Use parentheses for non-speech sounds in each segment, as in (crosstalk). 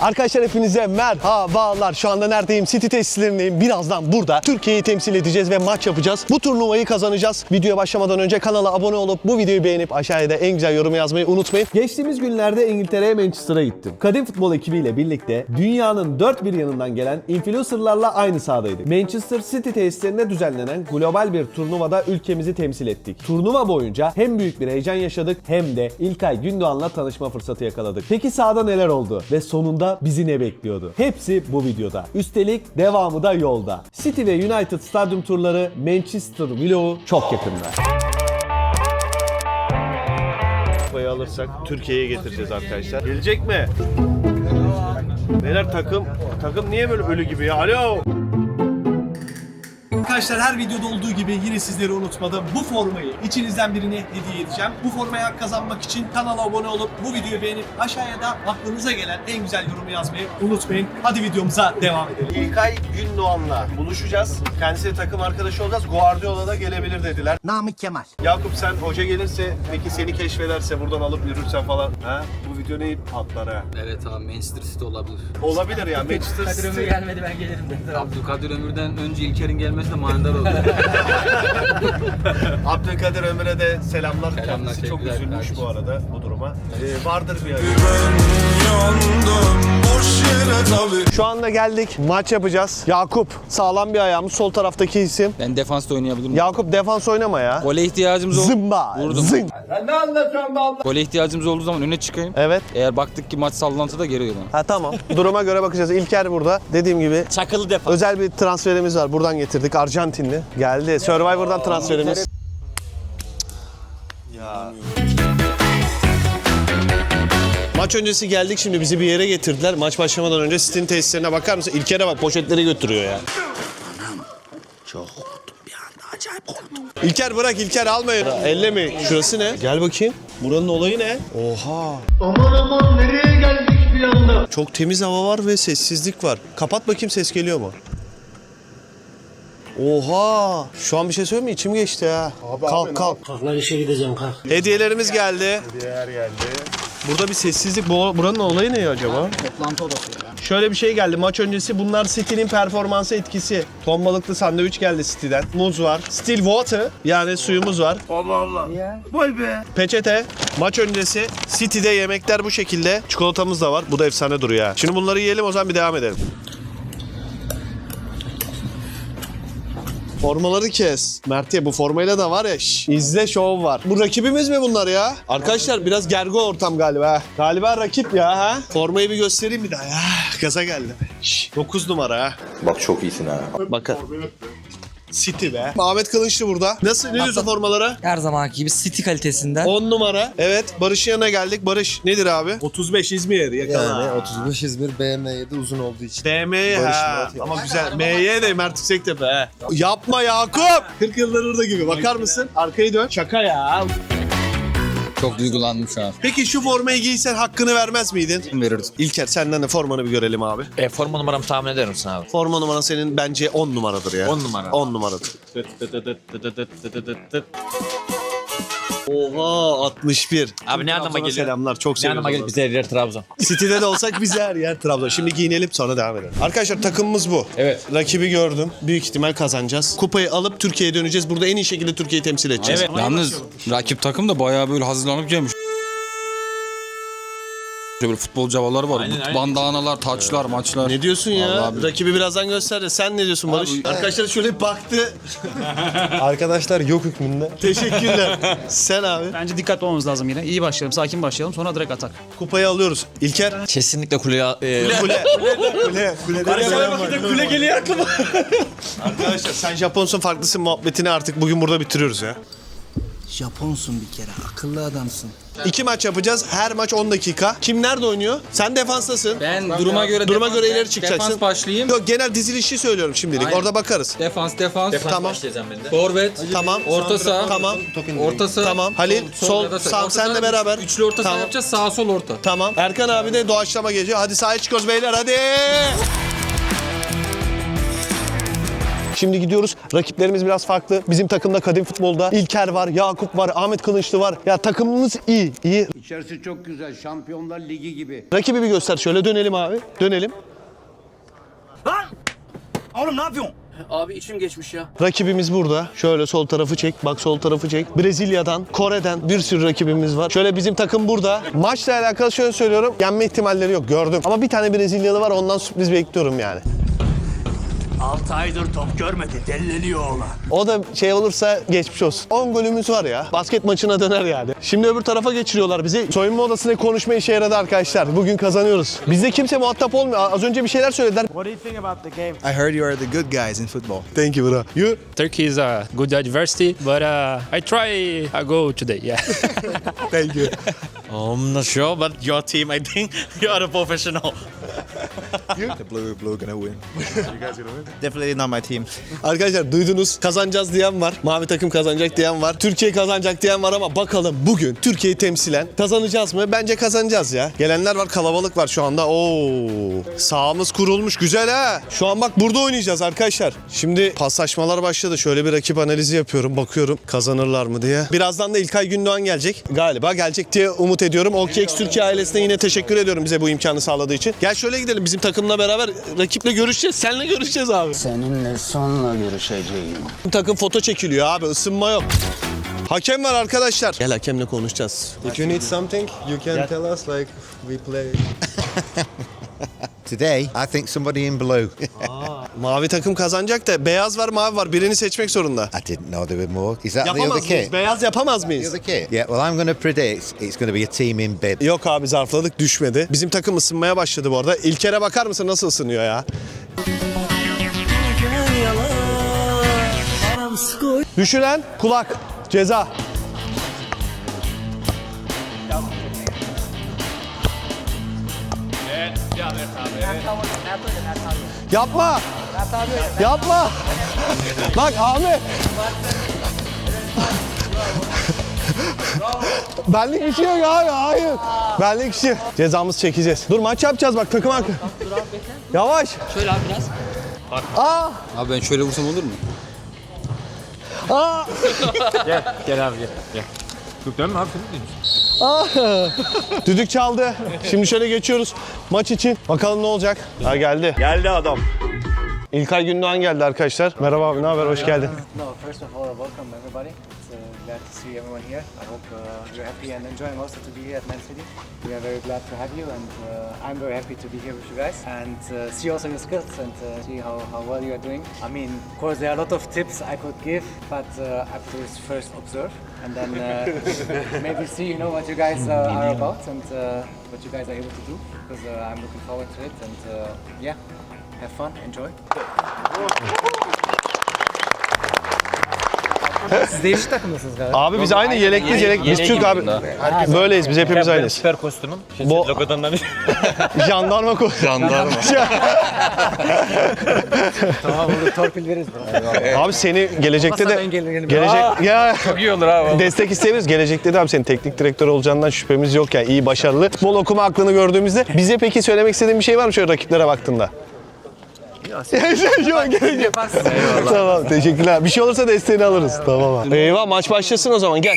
Arkadaşlar hepinize merhabalar. Şu anda neredeyim? City tesislerindeyim. Birazdan burada Türkiye'yi temsil edeceğiz ve maç yapacağız. Bu turnuvayı kazanacağız. Videoya başlamadan önce kanala abone olup bu videoyu beğenip aşağıya da en güzel yorumu yazmayı unutmayın. Geçtiğimiz günlerde İngiltere'ye Manchester'a gittim. Kadim futbol ekibiyle birlikte dünyanın dört bir yanından gelen influencerlarla aynı sahadaydık. Manchester City tesislerinde düzenlenen global bir turnuvada ülkemizi temsil ettik. Turnuva boyunca hem büyük bir heyecan yaşadık hem de İlkay Gündoğan'la tanışma fırsatı yakaladık. Peki sahada neler oldu ve sonunda bizi ne bekliyordu? Hepsi bu videoda. Üstelik devamı da yolda. City ve United stadyum turları Manchester vlogu çok yakında. Kupayı alırsak Türkiye'ye getireceğiz arkadaşlar. Gelecek mi? Beyler takım takım niye böyle ölü gibi ya? Alo. Arkadaşlar her videoda olduğu gibi yine sizleri unutmadım. Bu formayı içinizden birine hediye edeceğim. Bu formaya hak kazanmak için kanala abone olup bu videoyu beğenip aşağıya da aklınıza gelen en güzel yorumu yazmayı unutmayın. Hadi videomuza devam edelim. İlkay Gündoğan'la buluşacağız. Kendisiyle takım arkadaşı olacağız. Guardiola da gelebilir dediler. Namık Kemal. Yakup sen hoca gelirse peki seni keşfederse buradan alıp yürürsen falan ha? Bu ne patlar ha? Evet abi Manchester City olabilir. Olabilir ya Manchester Kadir Ömür gelmedi ben gelirim dedi. Abdülkadir Ömür'den önce İlker'in gelmesi de manidar oldu. (laughs) Abdülkadir Ömür'e de selamlar. Selamlar, Kendisi çok üzülmüş kardeşim. bu arada bu duruma. Ee, vardır bir Şu anda geldik. Maç yapacağız. Yakup sağlam bir ayağımız. Sol taraftaki isim. ben defansta oynayabilirim. Yakup defans oynama ya. Gole ihtiyacımız oldu. Zımba. Vurdum. Zın. Gole ihtiyacımız olduğu zaman öne çıkayım. Evet. Eğer baktık ki maç sallantıda geri dönelim. Ha tamam. Duruma göre bakacağız. İlker burada. Dediğim gibi Çakılı defa. özel bir transferimiz var. Buradan getirdik. Arjantinli. Geldi. Survivor'dan transferimiz. Ya. Maç öncesi geldik şimdi bizi bir yere getirdiler. Maç başlamadan önce City'nin tesislerine bakar mısın? İlker'e bak poşetleri götürüyor ya. Çok bir anda acayip korktum. İlker bırak İlker alma ya. Elle mi? Şurası ne? Gel bakayım. Buranın olayı ne? Oha. Aman aman nereye geldik bir anda? Çok temiz hava var ve sessizlik var. Kapat bakayım ses geliyor mu? Oha! Şu an bir şey söyleyeyim mi? İçim geçti ya. kalk kalk. Kalk lan işe gideceğim kalk. Hediyelerimiz geldi. Hediyeler geldi. Burada bir sessizlik. Bu, buranın olayı ne acaba? Toplantı odası ya. Şöyle bir şey geldi. Maç öncesi bunlar City'nin performansı etkisi. Ton balıklı sandviç geldi City'den. Muz var. Still water yani suyumuz var. Allah Allah. Vay be. Peçete. Maç öncesi City'de yemekler bu şekilde. Çikolatamız da var. Bu da efsane duruyor ha. Şimdi bunları yiyelim o zaman bir devam edelim. Formaları kes. Mert'e bu formayla da var ya şş, izle şov var. Bu rakibimiz mi bunlar ya? Arkadaşlar biraz gergo ortam galiba. Galiba rakip ya ha. Formayı bir göstereyim bir daha ya. Gaza geldi. 9 numara ha. Bak çok iyisin ha. Bakın. City be. Ahmet Kılıçlı burada. Nasıl? Ne diyorsun formalara? Her zamanki gibi City kalitesinden. 10 numara. Evet. Barış'ın yanına geldik. Barış nedir abi? 35 İzmir. Yakala. Yani 35 İzmir BM7 uzun olduğu için. DM Barış ha. Murat Ama güzel. MY de Mert Yüksektepe he. Yapma Yakup. 40 yıllar orada gibi. Bakar mısın? Arkayı dön. Şaka ya. Çok duygulandım şu an. Peki şu formayı giysen hakkını vermez miydin? Verirdim. İlker senden de formanı bir görelim abi. E, forma numaramı tahmin eder misin abi? Forma numaran senin bence 10 numaradır ya. 10 numara. 10 numaradır. Oha 61. Abi ne anlama Trabzon'a geliyor? Selamlar çok Ne anlama seviyoruz. gelir bize her yer Trabzon. City'de de olsak bize her yer Trabzon. Şimdi giyinelim sonra devam edelim. Arkadaşlar takımımız bu. Evet. Rakibi gördüm. Büyük ihtimal kazanacağız. Kupayı alıp Türkiye'ye döneceğiz. Burada en iyi şekilde Türkiye'yi temsil edeceğiz. Evet. Yalnız rakip takım da bayağı böyle hazırlanıp gelmiş. Böyle futbolcu havaları var. Aynen, aynen. Bandanalar, taçlar, maçlar. Ne diyorsun ya? Vallahi bir- Rakibi birazdan göstereceğiz. Sen ne diyorsun Barış? Arkadaşlar şöyle bir baktı. (laughs) Arkadaşlar yok hükmünde. Teşekkürler. (laughs) Sen abi. Bence dikkatli olmamız lazım yine. İyi başlayalım, sakin başlayalım. Sonra direkt atak. Kupayı alıyoruz. İlker. Kesinlikle kuleye... E, Kule. Kule. Kule. Kule. Kule geliyor aklıma. Arkadaşlar sen Japonsun farklısın muhabbetini artık bugün burada bitiriyoruz ya. Japonsun bir kere akıllı adamsın. İki maç yapacağız. Her maç 10 dakika. Kim nerede oynuyor? Sen defanstasın. Ben duruma göre Duruma defans- göre ileri çıkacaksın. Defans başlayayım. Yok genel dizilişi söylüyorum şimdilik. Aynen. Orada bakarız. Defans, defans. Tamam. başlayacağım ben de. Forvet. Tamam. Orta saha. Tamam. Orta saha. Tamam. Halil, sol, ya da sağ, orta senle saha, beraber. Üçlü orta saha Tamam. yapacağız. Sağ sol orta. Tamam. Erkan abi de doğaçlama geliyor. Hadi sahaya çıkıyoruz beyler hadi. Şimdi gidiyoruz. Rakiplerimiz biraz farklı. Bizim takımda kadim futbolda İlker var, Yakup var, Ahmet Kılıçlı var. Ya takımımız iyi, iyi. İçerisi çok güzel. Şampiyonlar Ligi gibi. Rakibi bir göster. Şöyle dönelim abi. Dönelim. Oğlum ne yapıyorsun? Abi içim geçmiş ya. Rakibimiz burada. Şöyle sol tarafı çek. Bak sol tarafı çek. Brezilya'dan, Kore'den bir sürü rakibimiz var. Şöyle bizim takım burada. Maçla alakalı şöyle söylüyorum. Yenme ihtimalleri yok gördüm. Ama bir tane Brezilyalı var ondan sürpriz bekliyorum yani. 6 aydır top görmedi. Delleniyor oğlan. O da şey olursa geçmiş olsun. 10 golümüz var ya. Basket maçına döner yani. Şimdi öbür tarafa geçiriyorlar bizi. Soyunma odasında konuşma işe yaradı arkadaşlar. Bugün kazanıyoruz. Bizde kimse muhatap olmuyor. Az önce bir şeyler söylediler. I heard you are the good guys in football. Thank you bro. You? Turkey is a good adversity, but uh, I try a go today. Yeah. Thank you. I'm (laughs) not sure, but your team, I think (laughs) you are a professional. (laughs) The blue blue gonna win. you guys gonna win? Definitely not my team. Arkadaşlar duydunuz kazanacağız diyen var. Mavi takım kazanacak diyen var. Türkiye kazanacak diyen var ama bakalım bugün Türkiye'yi temsilen kazanacağız mı? Bence kazanacağız ya. Gelenler var kalabalık var şu anda. Oo. Sahamız kurulmuş güzel ha. Şu an bak burada oynayacağız arkadaşlar. Şimdi paslaşmalar başladı. Şöyle bir rakip analizi yapıyorum. Bakıyorum kazanırlar mı diye. Birazdan da İlkay Gündoğan gelecek. Galiba gelecek diye umut ediyorum. OKX Türkiye ailesine yine teşekkür ediyorum bize bu imkanı sağladığı için. Gel şöyle gidelim bizim takımla beraber rakiple görüşeceğiz. Seninle görüşeceğiz abi. Seninle sonra görüşeceğim. Takım foto çekiliyor abi ısınma yok. Hakem var arkadaşlar. Gel hakemle konuşacağız. If you need something, you can tell us like we play. (laughs) Today, I think somebody in blue. Mavi takım kazanacak da beyaz var mavi var birini seçmek zorunda. I didn't know there were more. Is that the Yapamaz other mıyız? kit? Beyaz yapamaz The mıyız? other kit? Yeah, well, I'm going to predict it's going to be a team in bib. Yok abi zarfladık düşmedi. Bizim takım ısınmaya başladı bu arada. İlker'e bakar mısın nasıl ısınıyor ya? Düşüren kulak ceza. Yapma. Yapma. Bak Ahmet. Benlik bir şey yok abi, hayır. Benlik bir şey yok. Cezamızı çekeceğiz. Dur maç yapacağız bak takım hakkı. Yavaş. Şöyle abi biraz. Aa, Abi ben şöyle vursam olur mu? aa. Gel abi gel. gel. Yok dönme abi. Düdük çaldı. Şimdi şöyle geçiyoruz maç için. Bakalım ne olacak. Ha geldi. Geldi adam. İlkay Gündoğan geldi arkadaşlar. Merhaba abi ne haber hoş geldin. No, first of all, welcome everybody. It's uh, glad to see everyone here. I hope uh, you're happy and enjoying also to be here at Man City. We are very glad to have you, and uh, I'm very happy to be here with you guys and uh, see also your skills and uh, see how, how well you are doing. I mean, of course, there are a lot of tips I could give, but uh, I have to first observe and then uh, (laughs) maybe see, you know, what you guys uh, are about and uh, what you guys are able to do because uh, I'm looking forward to it and uh, yeah, have fun, enjoy. Siz değişik takımdasınız galiba. Abi biz aynı yelekli yelek. Biz Türk abi. Böyleyiz biz hepimiz aynıyız. Süper kostümüm. Bu Logodan da bir (laughs) jandarma ko. Jandarma. (laughs) Tamam, olur torpil veririz. abi seni gelecekte de ben gelirim. gelecek ya Çok iyi olur abi. destek isteriz. Gelecekte de abi senin teknik direktör olacağından şüphemiz yok yani. iyi başarılı. Bol okuma aklını gördüğümüzde bize peki söylemek istediğin bir şey var mı şöyle rakiplere baktığında? (laughs) Yok gerek yok. Tamam teşekkürler. Bir şey olursa desteğini alırız. Tamam abi. Eyvah maç başlasın o zaman gel.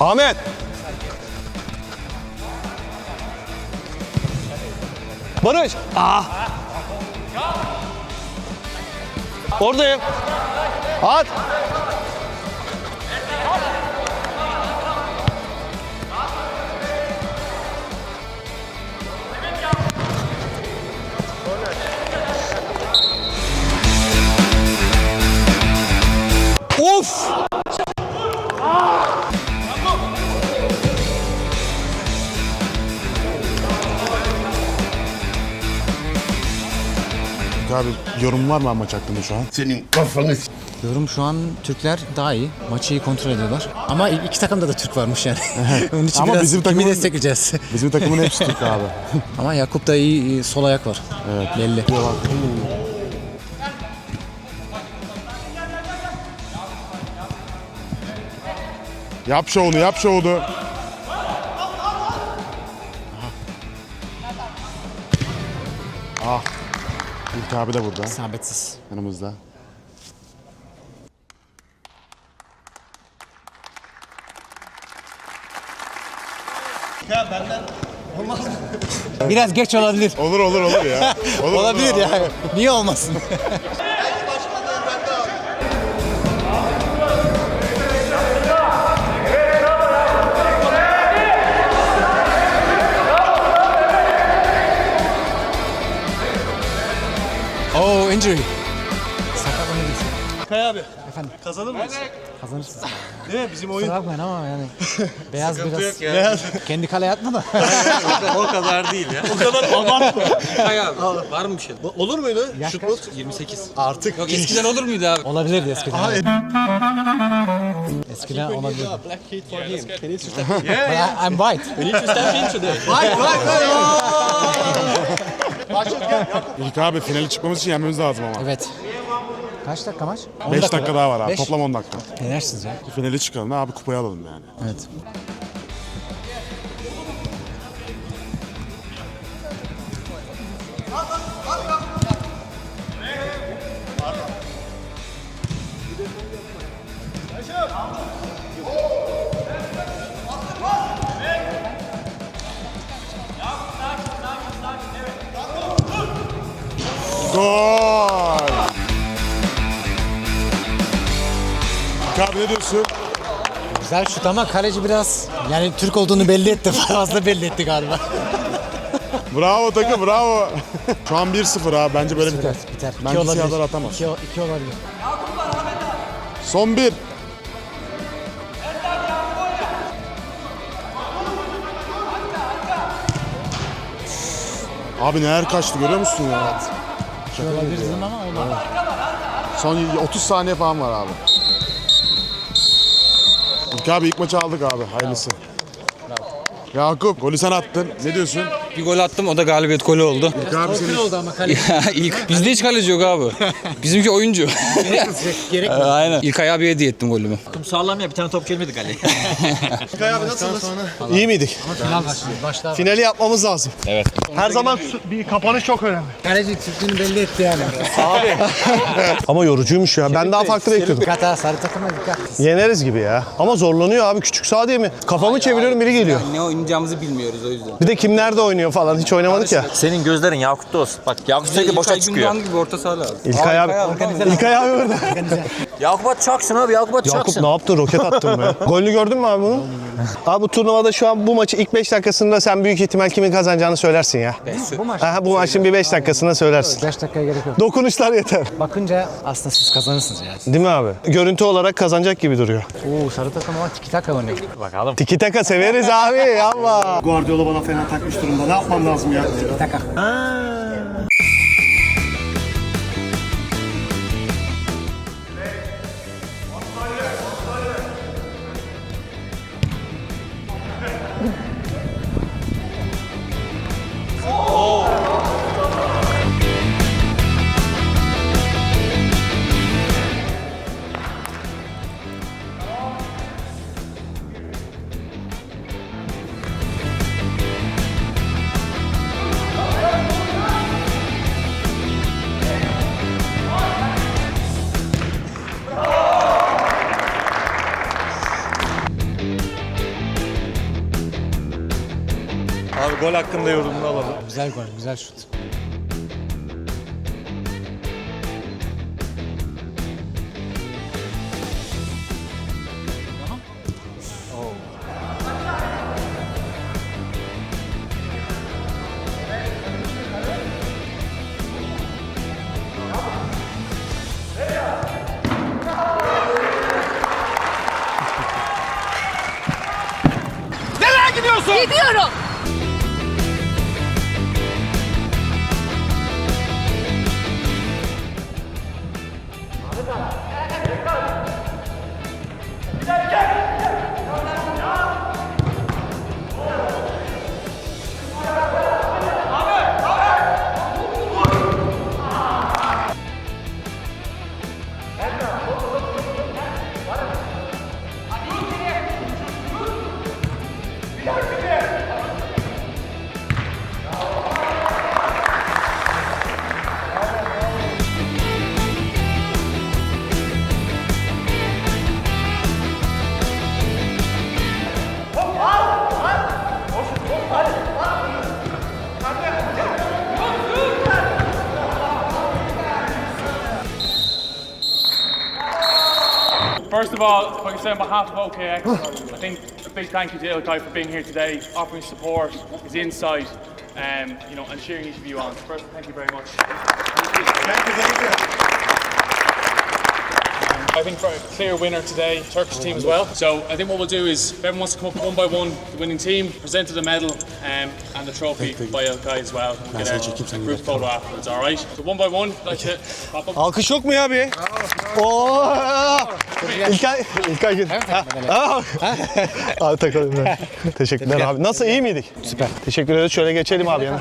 Ahmet. Barış. Ah. Oradayım. At. Abi yorum var mı maç hakkında şu an? Senin kafanı Yorum şu an Türkler daha iyi. Maçı iyi kontrol ediyorlar. Ama iki takımda da Türk varmış yani. (laughs) Onun için Ama biraz bizim kimi takımın- destekleyeceğiz. Bizim takımın hepsi Türk (laughs) abi. Ama Yakup da iyi, iyi sol ayak var. Evet. Belli. Yap şovunu, yap şovunu. İlk abi de burada. İsabetsiz. Yanımızda. Biraz geç olabilir. Olur olur olur ya. (laughs) Olur, olabilir ya. Niye olmasın? (laughs) injury. Sakatlanabilirsin. Kaya abi Efendim, kazanır mıyız? kazanırsın. Değil mi? Bizim oyun Kusura bakmayın ama yani beyaz biraz Beyaz. kendi kaleye atma da. o kadar değil ya. o kadar abartma. Hay abi. Var mı bir şey? Olur muydu? Yaş Şut kaç? mu? 28. Artık. Yok eskiden olur muydu abi? Olabilirdi eskiden. Aha. Eskiden olabilirdi. Black kid for him. Can you step But I, I'm white. Vay vay vay. İlk abi finali çıkmamız için yenmemiz lazım ama. Evet. Kaç dakika maç? 10 5 dakika daha var abi. Beş. Toplam 10 dakika. Yenersiniz ya. Finali çıkalım da abi kupayı alalım yani. Evet. Gol! Abi ne diyorsun? Güzel şut ama kaleci biraz yani Türk olduğunu belli etti. (laughs) Fazla belli etti galiba. Bravo takım bravo. Şu an 1-0 abi. Bence böyle biter. Biter. Bence siyahlar atamaz. İki, iki olabilir. Son bir. Abi neler kaçtı görüyor musun ya? İki olabilir dedim ama olmadı. Son 30 saniye falan var abi. İlk abi ilk maçı aldık abi. Hayırlısı. Yakup golü sen attın. Ne diyorsun? Bir gol attım o da galibiyet golü oldu. Abi senin oldu ama kaleci. ya ilk bizde hiç kaleci yok abi. (laughs) Bizimki oyuncu. Gerek (laughs) Ee, Aynen. İlk abi hediye ettim golümü. Sağlam ya bir tane top gelmedi kaleye. (laughs) Abi nasılsınız? İyi miydik? Final başlıyor. Başlar. Finali yapmamız lazım. Evet. Her zaman su- bir kapanış çok önemli. Kaleci Türklüğünü belli etti yani. Ama yorucuymuş ya. Ben daha farklı bekliyordum. Dikkat ha sarı takıma dikkat. Yeneriz gibi ya. Ama zorlanıyor abi. Küçük sağ diye mi? Kafamı çeviriyorum biri geliyor. Ne oynayacağımızı bilmiyoruz o yüzden. Bir de kim nerede oynuyor falan. Hiç oynamadık ya. Senin gözlerin Yakut'ta olsun. Bak Yakut sürekli boşa çıkıyor. gibi orta saha lazım. İlkay abi. İlkay abi burada. Yakup çaksın abi Yakup Yakup ne yaptın? Roket attın be. (laughs) Golünü gördün mü abi bunu? Abi bu turnuvada şu an bu maçı ilk 5 dakikasında sen büyük ihtimal kimin kazanacağını söylersin ya. Bu maç. Aha, bu maçın bir 5 dakikasında söylersin. 5 dakikaya gerek yok. Dokunuşlar yeter. Bakınca aslında siz kazanırsınız yani. Değil mi abi? Görüntü olarak kazanacak gibi duruyor. Oo sarı takım ama tiki taka oynuyor. Bakalım. Tiki taka severiz abi. Allah. Guardiola bana fena takmış durumda. Ne yapmam lazım ya? Tiki taka. Abi gol hakkında yorumunu alalım. Güzel gol, güzel şut. First of all, if I can say on behalf of OKX, I think a big thank you to Ilkay for being here today, offering support, his insight, um, you know, and cheering each of you on. First, thank you very much. Thank you. Thank you. I think for a clear winner today, Turkish team as well. So I think what we'll do is, if everyone wants to come up one by one, the winning team, presented the medal um, and the trophy by Ilkay as well. We'll get a, a group photo afterwards, all right? So one by one, like to pop up. Alkış yok mu ya bir? Oo! İlkay, İlkay ha. Abi takalım ben. Teşekkürler abi. Nasıl iyi miydik? Süper. Teşekkür ederiz. Şöyle geçelim abi yana.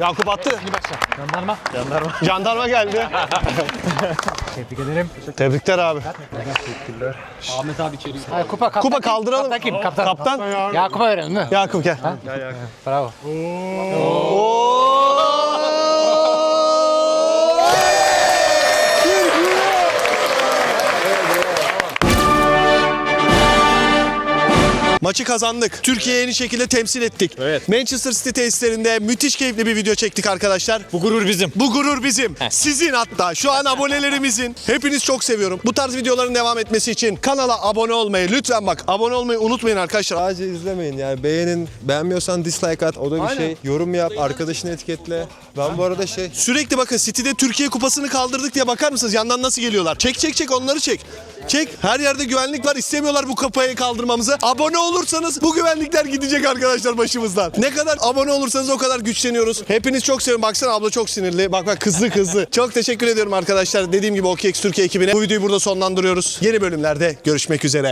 Yakup attı. Jandarma. Jandarma geldi. Tebrik ederim. Tebrikler abi. Ha, kupa kaptan. Kupa kaldıralım. Kaptan kim? Kaptan. Kaptan. Yakup'a verelim mi? Yakup gel. Bravo. Maçı kazandık. Türkiye'yi en iyi şekilde temsil ettik. Evet. Manchester City tesislerinde müthiş keyifli bir video çektik arkadaşlar. Bu gurur bizim. Bu gurur bizim. Sizin hatta. Şu an abonelerimizin. Hepiniz çok seviyorum. Bu tarz videoların devam etmesi için kanala abone olmayı lütfen bak abone olmayı unutmayın arkadaşlar. Sadece izlemeyin yani beğenin. Beğenmiyorsan dislike at. O da bir Aynen. şey. Yorum yap. Arkadaşını etiketle. Ben bu arada şey Sürekli bakın City'de Türkiye kupasını kaldırdık diye bakar mısınız? Yandan nasıl geliyorlar? Çek çek çek onları çek. Çek. Her yerde güvenlik var. İstemiyorlar bu kupayı kaldırmamızı. Abone olursanız bu güvenlikler gidecek arkadaşlar başımızdan. Ne kadar abone olursanız o kadar güçleniyoruz. Hepiniz çok seviyorum. Baksana abla çok sinirli. Bak bak kızdı kızdı. çok teşekkür ediyorum arkadaşlar. Dediğim gibi OKX Türkiye ekibine. Bu videoyu burada sonlandırıyoruz. Yeni bölümlerde görüşmek üzere.